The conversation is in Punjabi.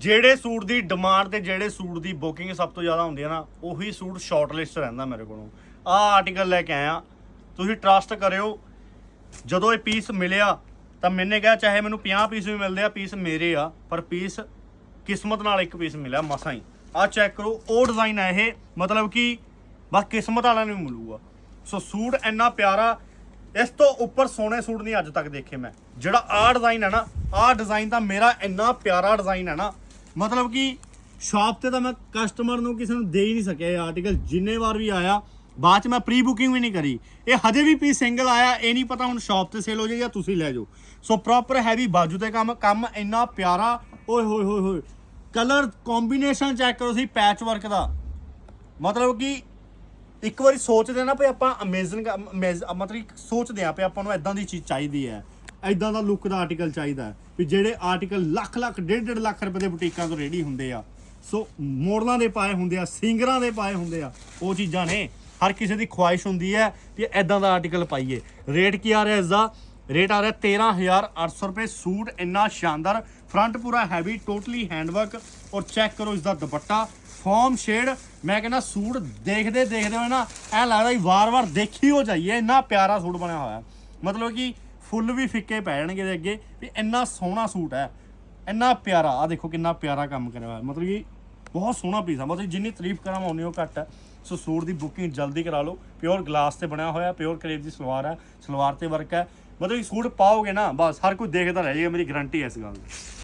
ਜਿਹੜੇ ਸੂਟ ਦੀ ਡਿਮਾਂਡ ਤੇ ਜਿਹੜੇ ਸੂਟ ਦੀ ਬੁਕਿੰਗ ਸਭ ਤੋਂ ਜ਼ਿਆਦਾ ਹੁੰਦੀ ਹੈ ਨਾ, ਉਹੀ ਸੂਟ ਸ਼ਾਰਟ ਲਿਸਟ ਰਹਿੰਦਾ ਮੇਰੇ ਕੋਲੋਂ। ਆਹ ਆਰਟੀਕਲ ਲੈ ਕੇ ਆਇਆ ਤੁਸੀਂ ਟਰਸਟ ਕਰਿਓ, ਜਦੋਂ ਇਹ ਪੀਸ ਮਿਲਿਆ, ਤਾਂ ਮੈਨੇ ਕਿਹਾ ਚਾਹੇ ਮੈਨੂੰ 50 ਪੀਸ ਵੀ ਮਿਲਦੇ ਆ ਪੀਸ ਮੇਰੇ ਆ, ਪਰ ਪੀਸ ਕਿਸਮਤ ਨਾਲ ਇੱਕ ਪੀਸ ਮਿਲਿਆ, ਮਸਾਂ ਹੀ। ਆ ਚੈੱਕ ਕਰੋ, ਉਹ ਡਿਜ਼ਾਈਨ ਹੈ ਇਹ, ਮਤਲਬ ਕਿ ਬਸ ਕਿਸਮਤ ਵਾਲਿਆਂ ਨੂੰ ਹੀ ਮਿਲੂਗਾ। ਸੋ ਸੂਟ ਇੰਨਾ ਪਿਆਰਾ, ਇਸ ਤੋਂ ਉੱਪਰ ਸੋਹਣੇ ਸੂਟ ਨਹੀਂ ਅੱਜ ਤੱਕ ਦੇਖੇ ਮੈਂ। ਜਿਹੜਾ ਆਹ ਡਿਜ਼ਾਈਨ ਹੈ ਨਾ, ਆਹ ਡਿਜ਼ਾਈਨ ਤਾਂ ਮੇਰਾ ਇੰਨਾ ਪਿਆਰਾ ਡਿਜ਼ਾਈਨ ਹੈ ਨਾ ਮਤਲਬ ਕਿ ਸ਼ਾਪ ਤੇ ਤਾਂ ਮੈਂ ਕਸਟਮਰ ਨੂੰ ਕਿਸੇ ਨੂੰ ਦੇ ਹੀ ਨਹੀਂ ਸਕਿਆ ਇਹ ਆਰਟੀਕਲ ਜਿੰਨੇ ਵਾਰ ਵੀ ਆਇਆ, ਬਾਅਦ ਚ ਮੈਂ ਪ੍ਰੀ ਬੁਕਿੰਗ ਵੀ ਨਹੀਂ ਕਰੀ। ਇਹ ਹਜੇ ਵੀ ਪੀ ਸਿੰਗਲ ਆਇਆ, ਇਹ ਨਹੀਂ ਪਤਾ ਹੁਣ ਸ਼ਾਪ ਤੇ ਸੇਲ ਹੋ ਜਾਏ ਜਾਂ ਤੁਸੀਂ ਲੈ ਜਾਓ। ਸੋ ਪ੍ਰੋਪਰ ਹੈਵੀ ਬਾਜੂ ਤੇ ਕੰਮ ਕੰਮ ਇੰਨਾ ਪਿਆਰਾ, ਓਏ ਹੋਏ ਹੋਏ ਹੋਏ। ਕਲਰ ਕੰਬੀਨੇਸ਼ਨ ਚੈੱਕ ਕਰੋ ਸੀ ਪੈਚ ਵਰਕ ਦਾ। ਮਤਲਬ ਕਿ ਇੱਕ ਵਾਰੀ ਸੋਚਦੇ ਨਾ ਵੀ ਆਪਾਂ ਅਮੇਜ਼ਿੰਗ ਮਤਲਬ ਕਿ ਸੋਚਦੇ ਆ ਵੀ ਆਪਾਂ ਨੂੰ ਇਦਾਂ ਦੀ ਚੀਜ਼ ਚਾਹੀਦੀ ਹੈ। ਇਦਾਂ ਦਾ ਲੁੱਕ ਦਾ ਆਰਟੀਕਲ ਚਾਹੀਦਾ ਵੀ ਜਿਹੜੇ ਆਰਟੀਕਲ ਲੱਖ ਲੱਖ, ਡੇਢ ਡੇਢ ਲੱਖ ਰੁਪਏ ਦੇ ਬੁਟੀਕਾਂ ਤੋਂ ਰੈਡੀ ਹੁੰਦੇ ਆ। ਸੋ ਮੋਡਲਾਂ ਦੇ ਪਾਏ ਹੁੰਦੇ ਆ, ਸਿੰਗਰਾਂ ਦੇ ਪਾਏ ਹੁੰਦੇ ਆ, ਉਹ ਚੀਜ਼ਾਂ ਨੇ। ਹਰ ਕਿਸੇ ਦੀ ਖੁਆਇਸ਼ ਹੁੰਦੀ ਹੈ ਕਿ ਇਦਾਂ ਦਾ ਆਰਟੀਕਲ ਪਾਈਏ। ਰੇਟ ਕੀ ਆ ਰਿਹਾ ਇਸ ਦਾ? ਰੇਟ ਆ ਰਿਹਾ 13800 ਰੁਪਏ। ਸੂਟ ਇੰਨਾ ਸ਼ਾਨਦਾਰ ਫਰੰਟ ਪੂਰਾ ਹੈਵੀ ਟੋਟਲੀ ਹੈਂਡਵਰਕ ਔਰ ਚੈੱਕ ਕਰੋ ਇਸ ਦਾ ਦੁਪੱਟਾ। ਫਾਰਮ ਸ਼ੇਡ ਮੈਂ ਕਹਿੰਦਾ ਸੂਟ ਦੇਖਦੇ ਦੇਖਦੇ ਹੋਏ ਨਾ ਐ ਲੱਗਦਾ ਵੀ ਵਾਰ-ਵਾਰ ਦੇਖੀ ਹੋ ਜਾਈਏ। ਇੰਨਾ ਪਿਆਰਾ ਸੂਟ ਬਣਿਆ ਹੋਇਆ। ਮਤਲਬ ਕਿ ਫੁੱਲ ਵੀ ਫਿੱਕੇ ਪੈ ਜਾਣਗੇ ਅੱਗੇ ਵੀ ਇੰਨਾ ਸੋਹਣਾ ਸੂਟ ਹੈ। ਇੰਨਾ ਪਿਆਰਾ ਆ ਦੇਖੋ ਕਿੰਨਾ ਪਿਆਰਾ ਕੰਮ ਕਰਿਆ ਹੋਇਆ। ਮਤਲਬ ਕਿ ਬਹੁਤ ਸੋਹਣਾ ਪੀਸ ਆ। ਮਤਲਬ ਜਿੰਨੀ ਤਾਰੀਫ ਕਰਾਂ ਉਨੀ ਉਹ ਘੱਟ ਹੈ। ਸੋ ਸੂਟ ਦੀ ਬੁਕਿੰਗ ਜਲਦੀ ਕਰਾ ਲਓ। ਪਿਓਰ ਗਲਾਸ ਤੇ ਬਣਿਆ ਹੋਇਆ ਪਿਓਰ ਕਰੇਪ ਦੀ ਸਲਵਾਰ ਹੈ, ਸਲਵਾਰ ਤੇ ਵਰਕ ਹੈ। ਮਤਲਬ ਕਿ ਸੂਟ ਪਾਓਗੇ ਨਾ, ਬਸ ਹਰ ਕੋਈ ਦੇਖਦਾ ਰਹਿ ਜਾਏਗਾ, ਮੇਰੀ ਗਾਰੰਟੀ ਹੈ ਇਸ ਗੱਲ ਦੀ।